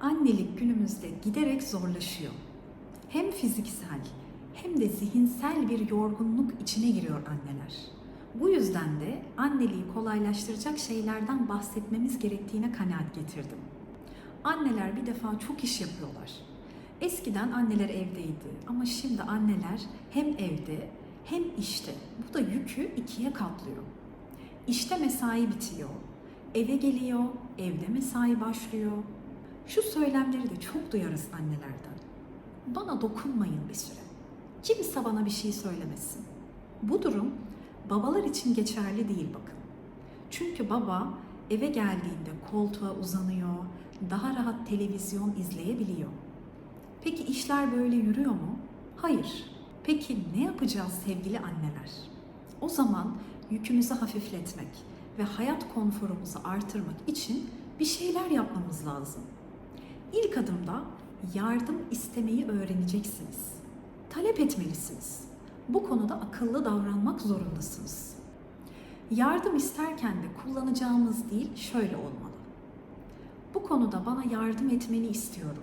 Annelik günümüzde giderek zorlaşıyor. Hem fiziksel hem de zihinsel bir yorgunluk içine giriyor anneler. Bu yüzden de anneliği kolaylaştıracak şeylerden bahsetmemiz gerektiğine kanaat getirdim. Anneler bir defa çok iş yapıyorlar. Eskiden anneler evdeydi ama şimdi anneler hem evde hem işte. Bu da yükü ikiye katlıyor. İşte mesai bitiyor. Eve geliyor, evde mesai başlıyor. Şu söylemleri de çok duyarız annelerden. Bana dokunmayın bir süre. Kimse bana bir şey söylemesin. Bu durum babalar için geçerli değil bakın. Çünkü baba eve geldiğinde koltuğa uzanıyor, daha rahat televizyon izleyebiliyor. Peki işler böyle yürüyor mu? Hayır. Peki ne yapacağız sevgili anneler? O zaman yükümüzü hafifletmek ve hayat konforumuzu artırmak için bir şeyler yapmamız lazım. İlk adımda yardım istemeyi öğreneceksiniz. Talep etmelisiniz. Bu konuda akıllı davranmak zorundasınız. Yardım isterken de kullanacağımız dil şöyle olmalı. Bu konuda bana yardım etmeni istiyorum.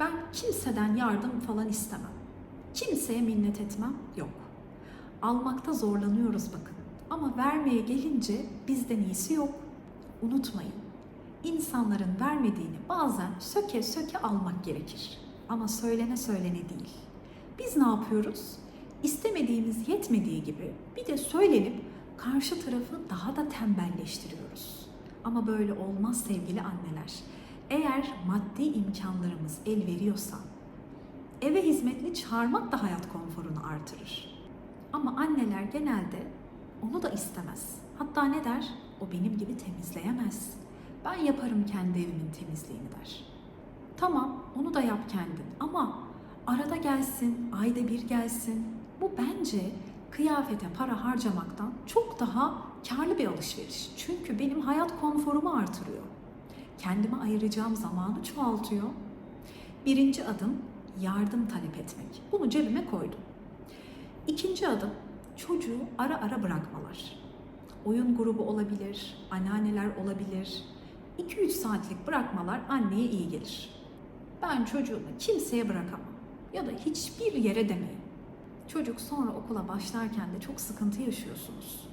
Ben kimseden yardım falan istemem. Kimseye minnet etmem yok. Almakta zorlanıyoruz bakın. Ama vermeye gelince bizden iyisi yok. Unutmayın. İnsanların vermediğini bazen söke söke almak gerekir. Ama söylene söylene değil. Biz ne yapıyoruz? İstemediğimiz yetmediği gibi bir de söylenip karşı tarafı daha da tembelleştiriyoruz. Ama böyle olmaz sevgili anneler. Eğer maddi imkanlarımız el veriyorsa eve hizmetli çağırmak da hayat konforunu artırır. Ama anneler genelde onu da istemez. Hatta ne der? O benim gibi temizleyemez. Ben yaparım kendi evimin temizliğini der. Tamam, onu da yap kendin ama arada gelsin, ayda bir gelsin. Bu bence kıyafete para harcamaktan çok daha karlı bir alışveriş. Çünkü benim hayat konforumu artırıyor. Kendime ayıracağım zamanı çoğaltıyor. Birinci adım yardım talep etmek. Bunu cebime koydum. İkinci adım çocuğu ara ara bırakmalar. Oyun grubu olabilir, anneanneler olabilir. 2-3 saatlik bırakmalar anneye iyi gelir. Ben çocuğumu kimseye bırakamam ya da hiçbir yere demeyin. Çocuk sonra okula başlarken de çok sıkıntı yaşıyorsunuz.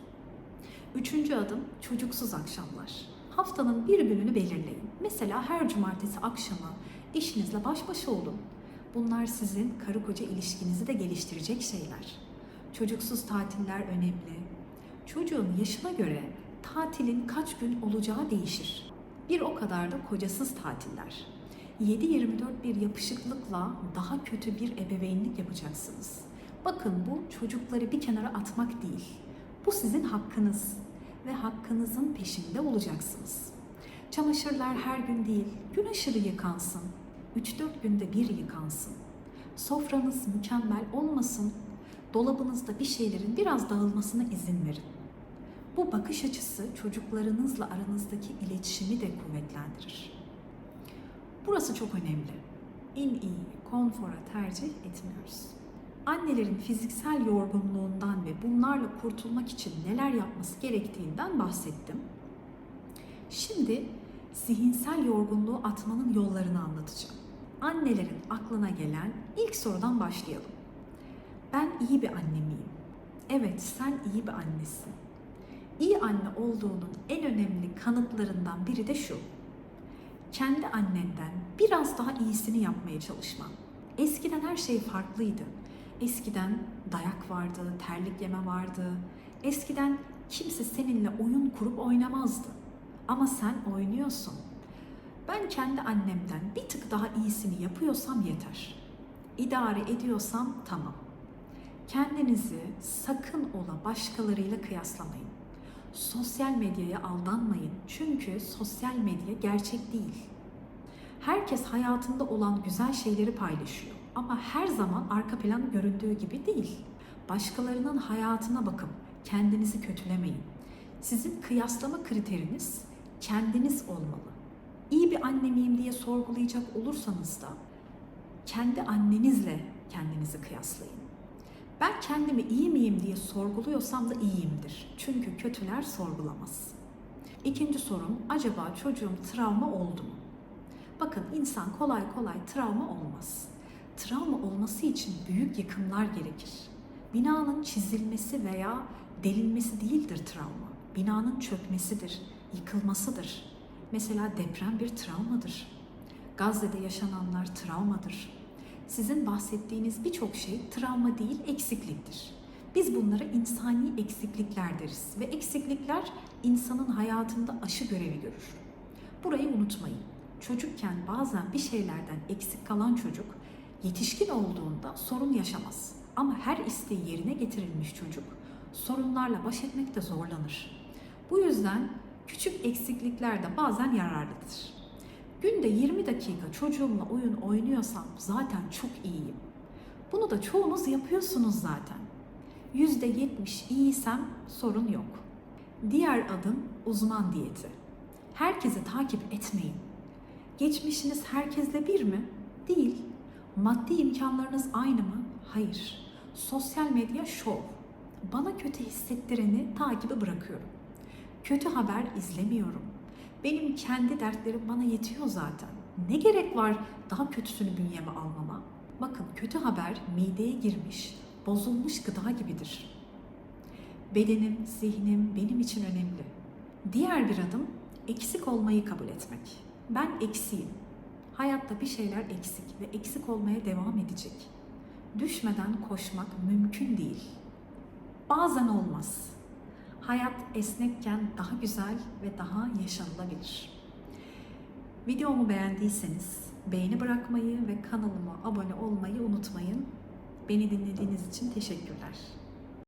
Üçüncü adım çocuksuz akşamlar. Haftanın bir gününü belirleyin. Mesela her cumartesi akşamı eşinizle baş başa olun. Bunlar sizin karı koca ilişkinizi de geliştirecek şeyler. Çocuksuz tatiller önemli. Çocuğun yaşına göre tatilin kaç gün olacağı değişir. Bir o kadar da kocasız tatiller. 7-24 bir yapışıklıkla daha kötü bir ebeveynlik yapacaksınız. Bakın bu çocukları bir kenara atmak değil. Bu sizin hakkınız ve hakkınızın peşinde olacaksınız. Çamaşırlar her gün değil, gün aşırı yıkansın. 3-4 günde bir yıkansın. Sofranız mükemmel olmasın. Dolabınızda bir şeylerin biraz dağılmasına izin verin. Bu bakış açısı çocuklarınızla aranızdaki iletişimi de kuvvetlendirir. Burası çok önemli. En iyi konfora tercih etmiyoruz. Annelerin fiziksel yorgunluğundan ve bunlarla kurtulmak için neler yapması gerektiğinden bahsettim. Şimdi zihinsel yorgunluğu atmanın yollarını anlatacağım. Annelerin aklına gelen ilk sorudan başlayalım. Ben iyi bir anne miyim? Evet, sen iyi bir annesin. İyi anne olduğunun en önemli kanıtlarından biri de şu. Kendi annenden biraz daha iyisini yapmaya çalışman. Eskiden her şey farklıydı. Eskiden dayak vardı, terlik yeme vardı. Eskiden kimse seninle oyun kurup oynamazdı. Ama sen oynuyorsun. Ben kendi annemden bir tık daha iyisini yapıyorsam yeter. İdare ediyorsam tamam. Kendinizi sakın ola başkalarıyla kıyaslamayın. Sosyal medyaya aldanmayın. Çünkü sosyal medya gerçek değil. Herkes hayatında olan güzel şeyleri paylaşıyor. Ama her zaman arka plan göründüğü gibi değil. Başkalarının hayatına bakıp kendinizi kötülemeyin. Sizin kıyaslama kriteriniz kendiniz olmalı. İyi bir anne miyim diye sorgulayacak olursanız da kendi annenizle kendinizi kıyaslayın. Ben kendimi iyi miyim diye sorguluyorsam da iyiyimdir. Çünkü kötüler sorgulamaz. İkinci sorum, acaba çocuğum travma oldu mu? Bakın insan kolay kolay travma olmaz. Travma olması için büyük yıkımlar gerekir. Binanın çizilmesi veya delinmesi değildir travma. Binanın çökmesidir, yıkılmasıdır. Mesela deprem bir travmadır. Gazze'de yaşananlar travmadır. Sizin bahsettiğiniz birçok şey travma değil, eksikliktir. Biz bunlara insani eksiklikler deriz ve eksiklikler insanın hayatında aşı görevi görür. Burayı unutmayın. Çocukken bazen bir şeylerden eksik kalan çocuk yetişkin olduğunda sorun yaşamaz. Ama her isteği yerine getirilmiş çocuk sorunlarla baş etmekte zorlanır. Bu yüzden küçük eksiklikler de bazen yararlıdır. Günde 20 dakika çocuğumla oyun oynuyorsam zaten çok iyiyim. Bunu da çoğunuz yapıyorsunuz zaten. %70 iyiysem sorun yok. Diğer adım uzman diyeti. Herkesi takip etmeyin. Geçmişiniz herkesle bir mi? Değil. Maddi imkanlarınız aynı mı? Hayır. Sosyal medya şov. Bana kötü hissettireni takibi bırakıyorum. Kötü haber izlemiyorum. Benim kendi dertlerim bana yetiyor zaten. Ne gerek var daha kötüsünü bünyeme almama? Bakın kötü haber mideye girmiş, bozulmuş gıda gibidir. Bedenim, zihnim benim için önemli. Diğer bir adım eksik olmayı kabul etmek. Ben eksiğim. Hayatta bir şeyler eksik ve eksik olmaya devam edecek. Düşmeden koşmak mümkün değil. Bazen olmaz. Hayat esnekken daha güzel ve daha yaşanılabilir. Videomu beğendiyseniz beğeni bırakmayı ve kanalıma abone olmayı unutmayın. Beni dinlediğiniz için teşekkürler.